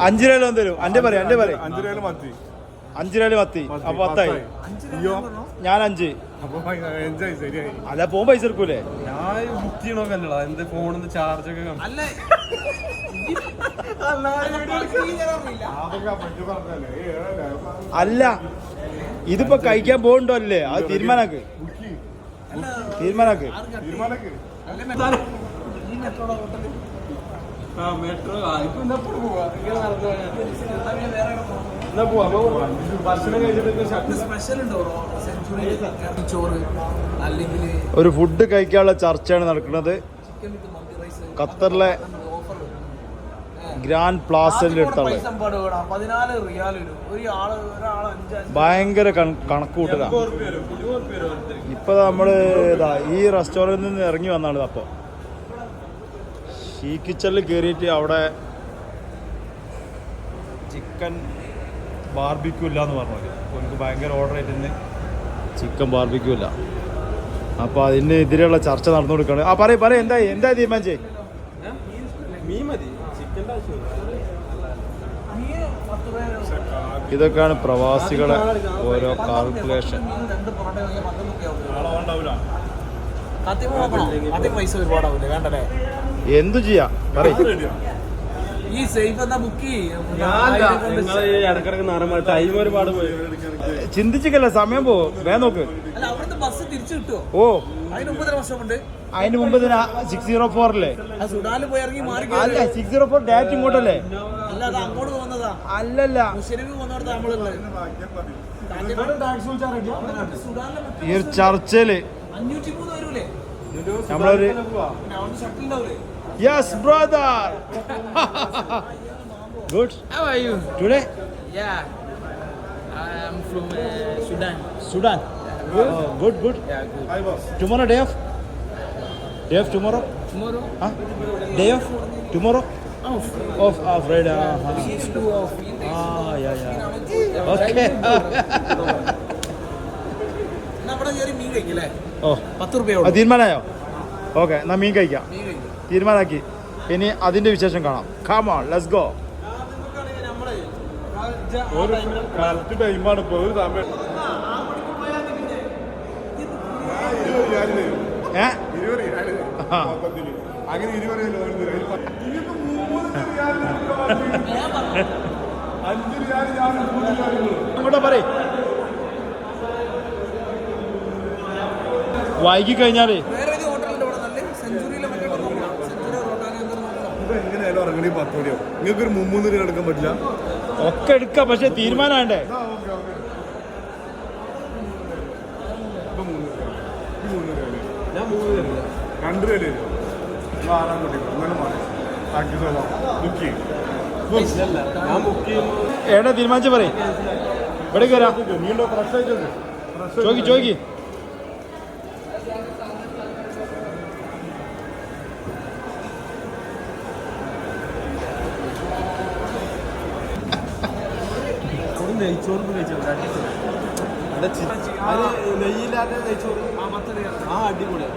അഞ്ചു രൂപ തരും. അന്റെ പറയാം അന്റെ പറയാം. അഞ്ചു രൂപ മത്തി. അഞ്ചു രൂപ മത്തി. അപ്പൊ പത്തായി. ഞാൻ അഞ്ച്. അല്ല പോകുമ്പോ പൈസ എടുക്കൂലേ? ഞാൻ ബുക്ക് ചെയ്യണോക്കല്ലടാ എന്റെ ഫോണിന്ന് ചാർജ് ഒക്കെ കാണും അല്ല. ഇതിപ്പോ കഴിക്കാൻ പോകണ്ടോ അല്ലേ? അത് തീരുമാനാക്ക് തീരുമാനാക്ക് ഒരു ഫുഡ് കഴിക്കാനുള്ള ചർച്ചയാണ് നടക്കുന്നത്. ഖത്തറിലെ ഗ്രാൻഡ് പ്ലാസന്റെ അടുത്തുള്ള പൈസ പാട് വേണം പതിനാല് റിയാൽ വരും ഒരു ആൾ പ്ലാസിന്റെ അടുത്താണ് ഭയങ്കര കണക്കൂട്ടലാണ് കണക്ക് കൂട്ടല ഇപ്പൊ നമ്മൾ ഇതാ ഈ റെസ്റ്റോറന്റിൽ നിന്ന് ഇറങ്ങി വന്നാണ് അപ്പൊ. ഷീ കിച്ചണിൽ കയറിയിട്ട് അവിടെ ചിക്കൻ ബാർബിക്യൂ ഇല്ല എന്ന് പറഞ്ഞു എനിക്ക് ഭയങ്കര ഓർഡർ ആയിട്ട് ചിക്കൻ ബാർബിക്യൂ ഇല്ല. അപ്പൊ അതിന് എതിരെയുള്ള ചർച്ച നടന്നു കൊടുക്കുകയാണ് ആ പറയും പറയും എന്തായി? എന്തായി തീരുമാനിച്ചേ? മീൻ മതി. ഇതൊക്കെയാണ് പ്രവാസികളെ ഓരോ കാൽക്കുലേഷൻ പൈസ ഒരുപാടാവില്ലേ വേണ്ടല്ലേ എന്തു ചെയ്യാ? ഈ സേഫ് എന്നാ ബുക്ക് ഒരുപാട് ചിന്തിച്ചിക്കല്ല? സമയം പോ. വേ നോക്ക്. അല്ല അവിടുത്തെ ബസ് തിരിച്ചു കിട്ടുമോ ഓ. അതിന് മുമ്പ് തന്നെ വർഷമുണ്ട് അതിന് മുമ്പ് സിക്സ് സീറോ ഫോറിലെ അല്ല സിക്സ് സീറോ ഫോർ ഡയറക്റ്റ് ഇങ്ങോട്ടല്ലേ? അല്ല അത് അങ്ങോട്ട് പോകുന്നതാ. അല്ലല്ല. ഈ ഒരു ചർച്ചയിൽ നമ്മളൊരു yes brother good how are you today ya I am from Sudan Sudan good good. Tomorrow day off day off tomorrow Tomorrow? Day off tomorrow Off. Off ah Friday It's two off. Ah ya ya okay yeah, yeah. Okay. ഓ. പത്ത് ആ, തീരുമാനമായോ? Okay എന്നാ മീൻ കഴിക്കാം. തീരുമാനാക്കി ഇനി അതിന്റെ വിശേഷം കാണാം. കാമോ let's go ഒരു കറക്റ്റ് ടൈമാണ്. ഇപ്പൊ ഒരു സമയം. ഏ? അങ്ങനെ. അഞ്ച് റിയാൽ ഞാൻ മൂന്ന്. വൈകി കഴിഞ്ഞാലേ എങ്ങനെയായാലും ഇറങ്ങണി പത്ത് മണിയാവും നിങ്ങൾക്ക് ഒരു മുമ്മൂന്ന് രൂപ എടുക്കാൻ പറ്റില്ല? ഒക്കെ എടുക്കാം പക്ഷെ തീരുമാനമാണ്ടേ ഞാൻ മൂന്ന് തരില്ല രണ്ട് ആറാം മാറി. ബുക്ക് എവിടെ തീരുമാനിച്ച പറയും. ഇവിടെ കയറാം നീണ്ടോ ഫ്രഷ് ആയിട്ടുണ്ട് ഫ്രഷ് ചോദിക്ക് ചോദിക്ക് ഒരു നെയ്ച്ചോറ് ചി- അത് നെയ്യില്ലാത്ത ആ അടിപൊളിയാണ്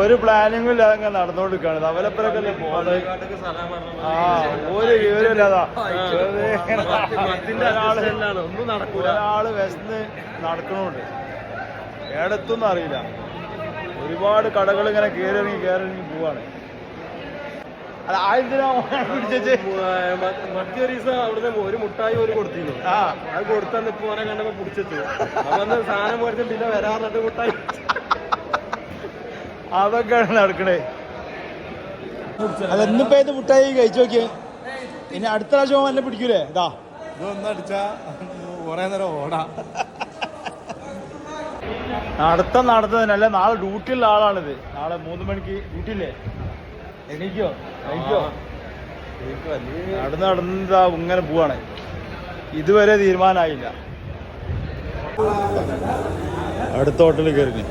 ഒരു പ്ലാനിങ്ങും ഇല്ലാതെ ഇങ്ങനെ നടന്നുകൊണ്ടിരിക്കുകയാണ്. അവലപ്പരൊക്കെ ആ ഒരു വിവരമില്ലാതാ വെറുതെ ഇങ്ങനെ ഒരാൾ വിശന്ന് നടക്കണുണ്ട്. ഏടത്തൊന്നും അറിയില്ല. ഒരുപാട് കടകൾ ഇങ്ങനെ കയറി ഇറങ്ങി കയറി ഇറങ്ങി പോവാണ് അല്ല ആയിരത്തിനാ പിടിച്ചേ മറ്റേ ദിവസം അവിടുന്ന് ഒരു മുട്ടായി ഒരു കൊടുത്തിരുന്നു. ആ. അത് കൊടുത്തന്ന് ഇപ്പൊ ഓനെ കണ്ടപ്പോ പിടിച്ചു അപ്പൊ സാധനം മേടിച്ച് പിന്നെ വരാറിട്ട് മുട്ടായി. അതൊക്കെയാണ് നടക്കണേ. അല്ല ഇന്നിപ്പോ ഏത് മുട്ടായി കഴിച്ചു നോക്കിയേ? ഇനി അടുത്ത പ്രാവശ്യം എന്നെ പിടിക്കൂലേ? ഇതാ ഇതൊന്നടിച്ചാ കൊറേ നേരം ഓടാ. നടത്തം നടത്തതിനല്ല നാളെ ഡ്യൂട്ടിയുള്ള ആളാണിത്. നാളെ മൂന്ന് മണിക്ക് ഡ്യൂട്ടി ഇല്ലേ എണീക്കോ? എണീക്കോ? നടന്ന് നടന്നതാ ഇങ്ങനെ പോവാണ്. ഇതുവരെ തീരുമാനമായില്ല. അടുത്ത ഹോട്ടലിൽ കയറി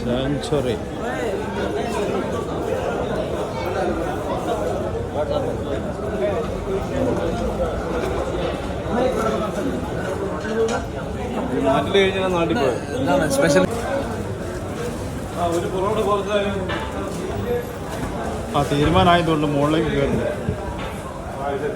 സെഞ്ചുറി നാട്ടിൽ കഴിഞ്ഞാൽ നാട്ടിൽ പോയി? എന്താണ് സ്പെഷ്യൽ ആ ഒരു പൊറോട്ട കുറച്ചാലും ആ തീരുമാനമായതുകൊണ്ട് മുകളിലേക്ക് കയറുന്നു. ഇത്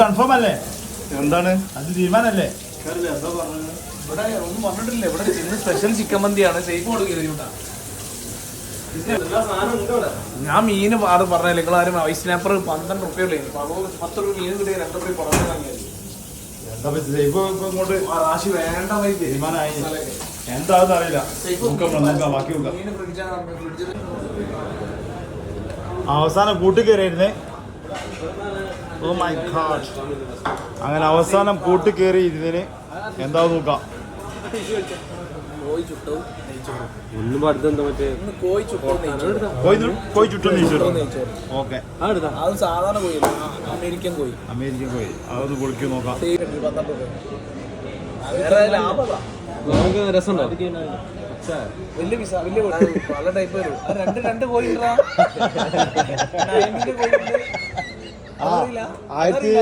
കൺഫേം അല്ലേ? എന്താണ്? അത് തീരുമാനല്ലേ ഇവിടെ ഒന്നും പറഞ്ഞിട്ടില്ല. ഇവിടെ ഇന്ന് സ്പെഷ്യൽ ചിക്കൻ മന്തിയാണ്. സേഫ് കൊടുക്കില്ല ഞാൻ മീന് അത് പറഞ്ഞല്ലേ. നിങ്ങൾ ആരും ഐസ് സ്നാപ്പർ പന്ത്രണ്ട് റുപ്യ ഉള്ളേ. പത്ത് രൂപ മീൻ കിട്ടിയ രണ്ട് റുപ്യ പുറമെ വാങ്ങിയത് എന്താ പറ്റുക ഇപ്പൊ ഇപ്പൊ ഇങ്ങോട്ട് ആ റാശി വേണ്ട വൈ തീരുമാനമായി. എന്താന്ന് അറിയില്ല. നോക്കാം നോക്കാം ബാക്കി നോക്കാം. അവസാനം കൂട്ടുകയറിയിരുന്നേ ഓ മൈ ഗാഡ്. അങ്ങനെ അവസാനം കൂട്ടുകയറി ഇതിന് എന്താ നോക്കാം. ഒന്നും മറ്റേ കോഴി ചുട്ടു ഓക്കെ. അത് സാധാരണ കോഴി അമേരിക്കൻ കോഴി. അമേരിക്കൻ അതൊന്ന് പൊളിക്ക് നോക്കാം. രസമുണ്ടോ? വലിയ പിസ വലിയ കോഴി. പല ടൈപ്പ് വരും രണ്ട് രണ്ട് കോഴി കോഴി ഉണ്ട്. ആയിരത്തി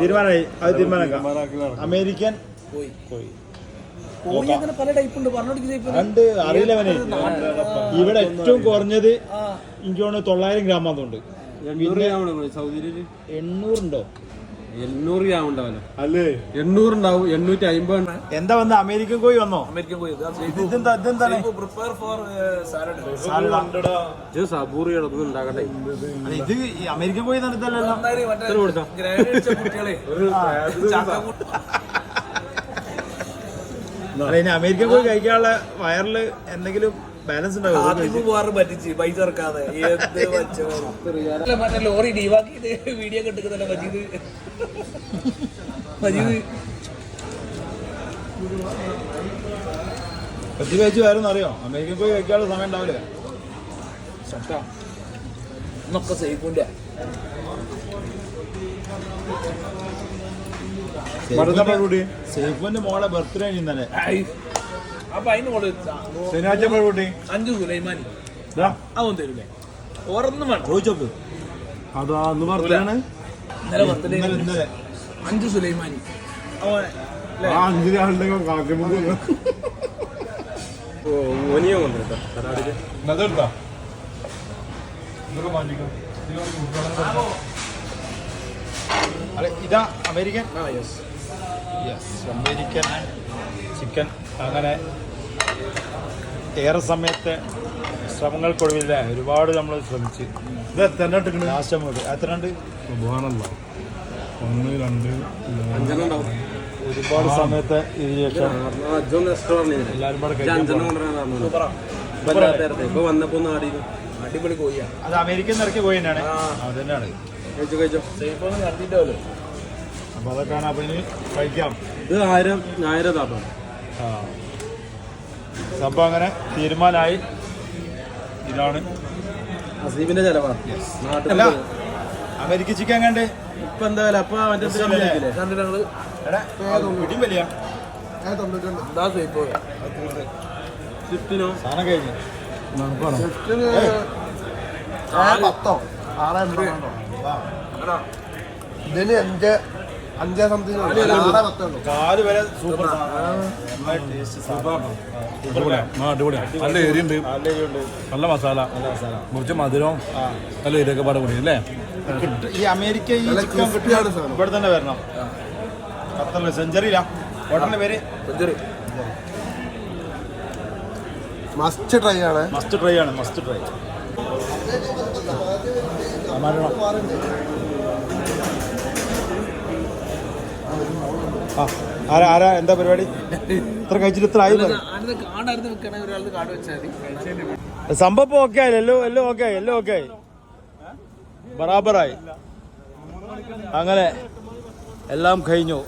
തീരുമാനമായി. അത് തീരുമാനമാക്കാം. അമേരിക്കൻ കോഴി. പോയി കോഴി അങ്ങനെ പല ടൈപ്പ് ഉണ്ട്. പറഞ്ഞോടിക്കുന്ന രണ്ട് അറിയില്ലവനെ ഇവിടെ ഏറ്റവും കുറഞ്ഞത് എനിക്ക് തോന്നുന്നു തൊള്ളായിരം ഗ്രാം അതുണ്ട് എണ്ണൂറുണ്ടോ എണ്ണൂറ് ഗ്രാം ഉണ്ടാവല്ലോ അല്ലേ എണ്ണൂറ് ഉണ്ടാവും എണ്ണൂറ്റി അമ്പത് എന്താ വന്ന അമേരിക്കൻ കോഴി വന്നോ? അമേരിക്കൻ കോഴി. ഇതെന്താ ഇതെന്താണ്? പ്രിപ്പയർ ഫോർ സാലഡ് സാലഡ സബൂറി കിടന്നു ഉണ്ടാകട്ടെ അല്ല, ഇത് അമേരിക്കൻ കോഴി നടത്തല്ലോ മറ്റേ ഗ്രേഡ് അടിച്ച കുട്ടികളെ ചാക്കാക്കൂട്ട് അല്ല ഇനി അമേരിക്കൻ പോയി കഴിക്കാനുള്ള വയറിൽ എന്തെങ്കിലും ബാലൻസ് ഉണ്ടാവും പറ്റിച്ച് പൈസ ഇറക്കാതെ. മറ്റേ ലോറി ഡീവാക്കിയത് വീഡിയോ കെട്ടുക്കുന്നല്ല മജീദ്? മജീദ്. പറ്റി കഴിച്ച് വേറെ അറിയോ അമേരിക്കൻ പോയി കഴിക്കാനുള്ള സമയം ഉണ്ടാവില്ല? എന്നൊക്കെ സേഫിന്റെ സേഫിന്റെ മോളെ ബർത്ത്ഡേ ഇന്നലെ. അപ്പൊ അതിന് കൊടു ശനിയാഴ്ച കൂട്ടി അഞ്ചു സുലൈമാനി. അതൊന്നും തരൂലേ ഓരോന്നും വേണം. ചോദിച്ചോക്ക്. അതാ അന്ന് പറഞ്ഞാണ് ഇന്നലെ. ബർത്ത്ഡേ ഇന്നലെ അഞ്ചു സുലൈമാനി. ഓനിയോ കൊണ്ടുട്ടോ കരാടിൽ അതെടുത്താ ഇതാ American? Yes yes American chicken. അങ്ങനെ ഏറെ സമയത്തെ ശ്രമങ്ങൾക്കൊടുവില്ല ഒരുപാട് നമ്മൾ ശ്രമിച്ച്. ഇത് എത്ര ലാസ്റ്റ് അങ്ങോട്ട്. എത്ര ഉണ്ട്? ഒന്ന് രണ്ട് ഒരുപാട് സമയത്തെ എല്ലാവരും വന്നപ്പോ അടിപൊളി അത് അമേരിക്കൻ ഇറക്കി പോയി തന്നെയാണ്. അത് തന്നെയാണ്. കഴിച്ചോ കഴിച്ചോ. അതൊക്കെയാണ് ഇനി കഴിക്കാം. ഇത് ആയിരം ആയിരം താട്ടോ ആ. സംഭവം അങ്ങനെ തീരുമാനമായി ഇതാണ്. അസീബിന്റെ ചെലവാ. അല്ല അമേരിക്ക ചിക്കൻ കണ്ട് ഇപ്പൊ എന്താ വില? അപ്പൊ മറ്റേ ഇത് വലിയ. സ്വിഫ്റ്റിനോ സാധനം കഴിഞ്ഞു. പത്തോ? ആറ് എൺപതോ ഇതിന് അഞ്ച് അഞ്ചേ സംതിങ് കാൽ വരെ സൂപ്പർ ടേസ്റ്റ് സാധനം നല്ല എരിയുണ്ട് നല്ല മസാല. നല്ല മസാല. കുറച്ച് മധുരവും നല്ല എരിയൊക്കെ പാടെ കൂടി അല്ലേ ഈ അമേരിക്ക ഈ ചിക്കൻ കിട്ടിയാണ് ഇവിടെ തന്നെ വരണം. ഖത്തറിൽ സെഞ്ചറിയില്ല ഹോട്ടലിന്റെ പേര്? മസ്റ്റ് ട്രൈ ആണ്. മസ്റ്റ് ട്രൈ ആണ് മസ്റ്റ് ട്രൈ ആ ആരാ ആരാ എന്താ പരിപാടി? ഇത്ര കഴിച്ചിട്ട് ഇത്ര ആയി സംഭവം ഓക്കെ ആയി എല്ലാം എല്ലോ ഓക്കെ ആയി എല്ലോ ഓക്കെ ആയി. ബറാബറായി. അങ്ങനെ എല്ലാം കഴിഞ്ഞു.